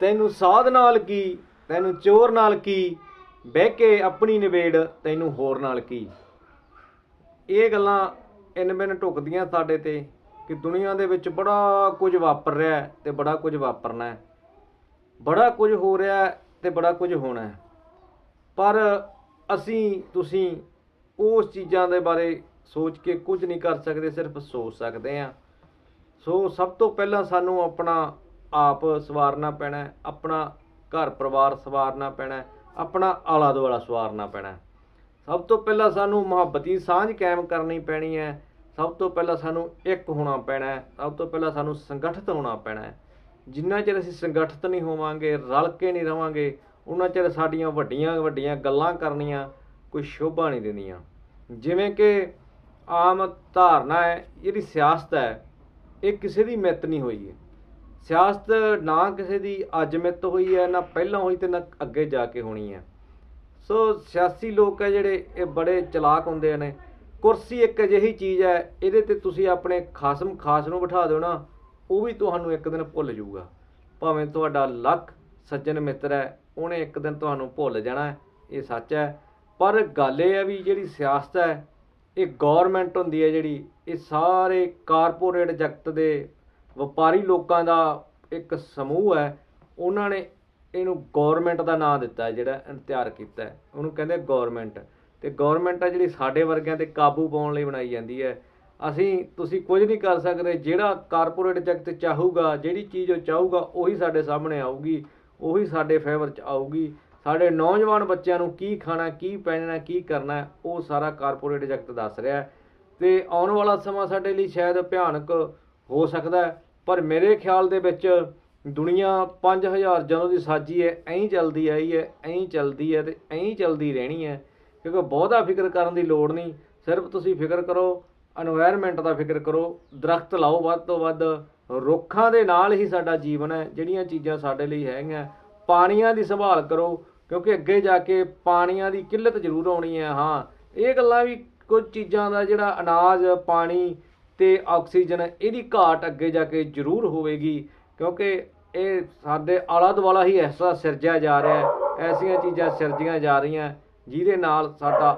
ਤੈਨੂੰ ਸਾਧ ਨਾਲ ਕੀ, ਤੈਨੂੰ ਚੋਰ ਨਾਲ ਕੀ, ਬਹਿ ਕੇ ਆਪਣੀ ਨਿਬੇੜ, ਤੈਨੂੰ ਹੋਰ ਨਾਲ ਕੀ। ਇਹ ਗੱਲਾਂ ਇਨ ਬਿਨ ਢੁਕਦੀਆਂ ਸਾਡੇ ਤੇ ਕਿ ਦੁਨੀਆ ਦੇ ਵਿੱਚ ਬੜਾ ਕੁਝ ਵਾਪਰ ਰਿਹਾ ਹੈ ਤੇ ਬੜਾ ਕੁਝ ਵਾਪਰਨਾ ਹੈ। ਬੜਾ ਕੁਝ ਹੋ ਰਿਹਾ ਹੈ ਤੇ ਬੜਾ ਕੁਝ ਹੋਣਾ ਹੈ। ਪਰ ਅਸੀਂ, ਤੁਸੀਂ ਉਸ ਚੀਜ਼ਾਂ ਦੇ ਬਾਰੇ ਸੋਚ ਕੇ ਕੁਝ ਨਹੀਂ ਕਰ ਸਕਦੇ, ਸਿਰਫ ਸੋਚ ਸਕਦੇ ਹਾਂ। ਸੋ ਸਭ ਤੋਂ ਪਹਿਲਾਂ ਸਾਨੂੰ ਆਪਣਾ ਆਪ ਸਵਾਰਨਾ ਪੈਣਾ ਆਪਣਾ ਘਰ ਪਰਿਵਾਰ ਸਵਾਰਨਾ ਪੈਣਾ ਆਪਣਾ ਆਲਾ ਦੁਆਲਾ ਸਵਾਰਨਾ ਪੈਣਾ ਸਭ ਤੋਂ ਪਹਿਲਾਂ ਸਾਨੂੰ ਮੁਹੱਬਤੀ ਸਾਂਝ ਕਾਇਮ ਕਰਨੀ ਪੈਣੀ ਹੈ। ਸਭ ਤੋਂ ਪਹਿਲਾਂ ਸਾਨੂੰ ਇੱਕ ਹੋਣਾ ਪੈਣਾ ਹੈ, ਸਭ ਤੋਂ ਪਹਿਲਾਂ ਸਾਨੂੰ ਸੰਗਠਿਤ ਹੋਣਾ ਪੈਣਾ ਹੈ। ਜਿੰਨਾ ਚਿਰ ਅਸੀਂ ਸੰਗਠਿਤ ਨਹੀਂ ਹੋਵਾਂਗੇ, ਰਲ ਕੇ ਨਹੀਂ ਰਵਾਂਗੇ, ਉਹਨਾਂ ਚਿਰ ਸਾਡੀਆਂ ਵੱਡੀਆਂ ਵੱਡੀਆਂ ਗੱਲਾਂ ਕਰਨੀਆਂ ਕੋਈ ਸ਼ੋਭਾ ਨਹੀਂ ਦਿੰਦੀਆਂ। ਜਿਵੇਂ ਕਿ ਆਮ ਧਾਰਨਾ ਹੈ ਜਿਹੜੀ ਸਿਆਸਤ ਹੈ, ਇਹ ਕਿਸੇ ਦੀ ਮਿੱਤ ਨਹੀਂ ਹੋਈ ਹੈ। ਸਿਆਸਤ ਨਾ ਕਿਸੇ ਦੀ ਅੱਜ ਮਿੱਤ ਹੋਈ ਹੈ, ਨਾ ਪਹਿਲਾਂ ਹੋਈ ਤੇ ਨਾ ਅੱਗੇ ਜਾ ਕੇ ਹੋਣੀ ਹੈ। ਸੋ ਸਿਆਸੀ ਲੋਕ ਹੈ ਜਿਹੜੇ, ਇਹ ਬੜੇ ਚਲਾਕ ਹੁੰਦੇ ਨੇ। ਕੁਰਸੀ ਇੱਕ ਅਜਿਹੀ ਚੀਜ਼ ਹੈ, ਇਹਦੇ ਤੇ ਤੁਸੀਂ ਆਪਣੇ ਖਾਸਮ ਖਾਸ ਨੂੰ ਬਿਠਾ ਦਿਓ ਨਾ, ਉਹ ਵੀ ਤੁਹਾਨੂੰ ਇੱਕ ਦਿਨ ਭੁੱਲ ਜਾਊਗਾ। ਭਾਵੇਂ ਤੁਹਾਡਾ ਲੱਖ ਸੱਜਣ ਮਿੱਤਰ ਹੈ, ਉਹਨੇ ਇੱਕ ਦਿਨ ਤੁਹਾਨੂੰ ਭੁੱਲ ਜਾਣਾ ਇਹ ਸੱਚ ਹੈ। ਪਰ ਗੱਲ ਇਹ ਹੈ ਵੀ ਜਿਹੜੀ ਸਿਆਸਤ ਹੈ, ਇਹ ਗਵਰਨਮੈਂਟ ਹੁੰਦੀ ਹੈ ਜਿਹੜੀ, ਇਹ ਸਾਰੇ ਕਾਰਪੋਰੇਟ ਜਗਤ ਦੇ ਵਪਾਰੀ ਲੋਕਾਂ ਦਾ ਇੱਕ ਸਮੂਹ ਹੈ, ਉਹਨਾਂ ਨੇ ਇਹਨੂੰ ਗਵਰਨਮੈਂਟ ਦਾ ਨਾਮ ਦਿੱਤਾ ਹੈ, ਜਿਹੜਾ ਤਿਆਰ ਕੀਤਾ ਹੈ। ਉਹਨੂੰ ਕਹਿੰਦੇ ਗਵਰਨਮੈਂਟ ਤੇ ਗਵਰਨਮੈਂਟ ਹੈ ਜਿਹੜੀ ਸਾਡੇ ਵਰਗਿਆਂ ਤੇ ਕਾਬੂ ਪਾਉਣ ਲਈ ਬਣਾਈ ਜਾਂਦੀ ਹੈ। ਅਸੀਂ, ਤੁਸੀਂ ਕੁਝ ਨਹੀਂ ਕਰ ਸਕਦੇ, ਜਿਹੜਾ ਕਾਰਪੋਰੇਟ ਜਗਤ ਚਾਹੂਗਾ ਜਿਹੜੀ ਚੀਜ਼ ਉਹ ਚਾਹੂਗਾ ਉਹੀ ਸਾਡੇ ਸਾਹਮਣੇ ਆਊਗੀ, ਉਹੀ ਸਾਡੇ ਫੇਵਰ ਚ ਆਊਗੀ। ਸਾਡੇ ਨੌਜਵਾਨ ਬੱਚਿਆਂ ਨੂੰ ਕੀ ਖਾਣਾ, ਕੀ ਪਹਿਨਣਾ, ਕੀ ਕਰਨਾ ਉਹ ਸਾਰਾ ਕਾਰਪੋਰੇਟ ਜਗਤ ਦੱਸ ਰਿਹਾ ਹੈ। ਤੇ ਆਉਣ ਵਾਲਾ ਸਮਾਂ ਸਾਡੇ ਲਈ ਸ਼ਾਇਦ ਭਿਆਨਕ ਹੋ ਸਕਦਾ ਹੈ। ਪਰ ਮੇਰੇ ਖਿਆਲ ਦੇ ਵਿੱਚ ਦੁਨੀਆ 5000 ਜਦੋਂ ਦੀ ਸਾਜੀ ਹੈ, ਐਂ ਚੱਲਦੀ ਆਈ ਹੈ, ਐਂ ਚੱਲਦੀ ਹੈ ਤੇ ਐਂ ਚੱਲਦੀ ਰਹਿਣੀ ਹੈ। ਕਿਉਂਕਿ ਬਹੁਤਾ ਫਿਕਰ ਕਰਨ ਦੀ ਲੋੜ ਨਹੀਂ। ਸਿਰਫ ਤੁਸੀਂ ਫਿਕਰ ਕਰੋ এনवायरमेंट ਦਾ ਫਿਕਰ ਕਰੋ, ਦਰਖਤ ਲਾਓ ਵੱਧ ਤੋਂ ਵੱਧ। ਰੁੱਖਾਂ ਦੇ ਨਾਲ ਹੀ ਸਾਡਾ ਜੀਵਨ ਹੈ, ਜਿਹੜੀਆਂ ਚੀਜ਼ਾਂ ਸਾਡੇ ਲਈ ਹੈਗੀਆਂ। ਪਾਣੀਆਂ ਦੀ ਸੰਭਾਲ ਕਰੋ, ਕਿਉਂਕਿ ਅੱਗੇ ਜਾ ਕੇ ਪਾਣੀਆਂ ਦੀ ਕਿੱਲਤ ਜ਼ਰੂਰ ਆਉਣੀ ਹੈ। ਹਾਂ, ਇਹ ਗੱਲਾਂ ਵੀ ਕੁਝ ਚੀਜ਼ਾਂ ਦਾ ਜਿਹੜਾ ਅਨਾਜ, ਪਾਣੀ ਤੇ ਆਕਸੀਜਨ ਇਹਦੀ ਘਾਟ ਅੱਗੇ ਜਾ ਕੇ ਜ਼ਰੂਰ ਹੋਵੇਗੀ, ਕਿਉਂਕਿ ਇਹ ਸਾਡੇ ਆਲਾ ਦੁਆਲਾ ਹੀ ਐਸਾ ਸਿਰਜਿਆ ਜਾ ਰਿਹਾ ਐਸੀਆਂ ਚੀਜ਼ਾਂ ਸਿਰਜੀਆਂ ਜਾ ਰਹੀਆਂ, ਜਿਹਦੇ ਨਾਲ ਸਾਡਾ